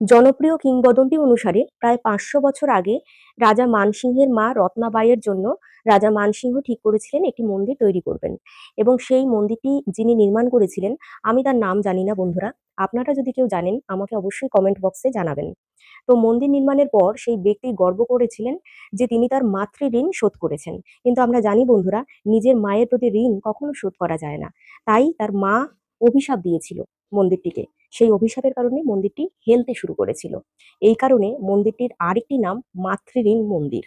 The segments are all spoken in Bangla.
জনপ্রিয় কিংবদন্তি অনুসারে প্রায় পাঁচশো বছর আগে রাজা মানসিংহের মা রত্নাবাইয়ের জন্য রাজা মানসিংহ ঠিক করেছিলেন একটি মন্দির তৈরি করবেন। এবং সেই মন্দিরটি যিনি নির্মাণ করেছিলেন, আমি তার নাম জানি না বন্ধুরা। আপনারা যদি কেউ জানেন, আমাকে অবশ্যই কমেন্ট বক্সে জানাবেন। তো মন্দির নির্মাণের পর সেই ব্যক্তি গর্ব করেছিলেন যে তিনি তার মাতৃ ঋণ শোধ করেছেন। কিন্তু আমরা জানি বন্ধুরা, নিজের মায়ের প্রতি ঋণ কখনো শোধ করা যায় না। তাই তার মা অভিশাপ দিয়েছিল মন্দিরটিকে। সেই অভিশাপের কারণে মন্দিরটি হেলতে শুরু করেছিল। এই কারণে মন্দিরটির আরেকটি নাম মাতৃঋণ মন্দির।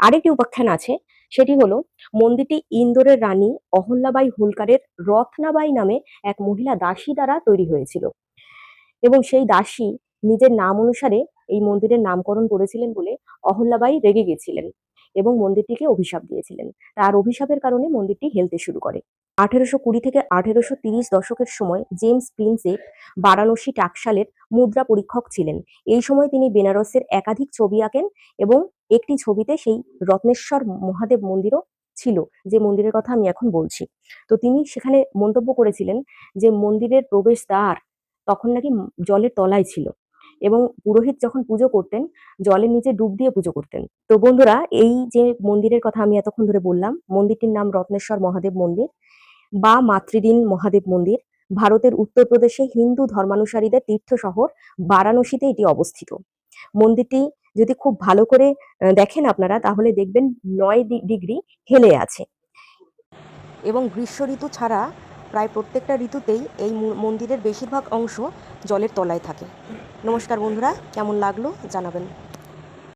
আরেকটি উপাখ্যান আছে, সেটি হলো মন্দিরটি ইন্দোরের রানী অহল্যাবাই হোলকারের রত্নাবাই নামে এক মহিলা দাসী দ্বারা তৈরি হয়েছিল। এবং সেই দাসী নিজের নাম অনুসারে এই মন্দিরের নামকরণ করেছিলেন বলে অহল্যাবাই রেগে গেছিলেন। এবং মন্দিরটিকে অভিশাপ দিয়েছিলেন। তার অভিশাপের কারণে মন্দিরটি হেলতে শুরু করে। আঠেরোশো কুড়ি থেকে আঠেরোশো তিরিশ দশকের সময় জেমস প্রিন্সেপ বারাণসী টাকশালের মুদ্রা পরীক্ষক ছিলেন। এই সময় তিনি বেনারসের একাধিক ছবি আঁকেন এবং একটি ছবিতে সেই রত্নেশ্বর মহাদেব মন্দিরও ছিল, যে মন্দিরের কথা আমি এখন বলছি। তো তিনি সেখানে মন্তব্য করেছিলেন যে মন্দিরের প্রবেশদ্বার তখন নাকি জলের তলায় ছিল। এবং পুরোহিত যখন পুজো করতেন, জলের নিচে ডুব দিয়ে পুজো করতেন। তো বন্ধুরা, এই যে মন্দিরের কথা আমি এতক্ষণ ধরে বললাম, মন্দিরটির নাম রত্নেশ্বর মহাদেব মন্দির বা মাতৃদিন মহাদেব মন্দির। ভারতের উত্তরপ্রদেশে হিন্দু ধর্মানুসারীদের তীর্থ শহর বারাণসীতে এটি অবস্থিত। মন্দিরটি যদি খুব ভালো করে দেখেন আপনারা, তাহলে দেখবেন নয় ডিগ্রি হেলে আছে। এবং গ্রীষ্ম ঋতু ছাড়া প্রায় প্রত্যেকটা ঋতুতেই এই মন্দিরের বেশিরভাগ অংশ জলের তলায় থাকে। নমস্কার বন্ধুরা, কেমন লাগল জানাবেন।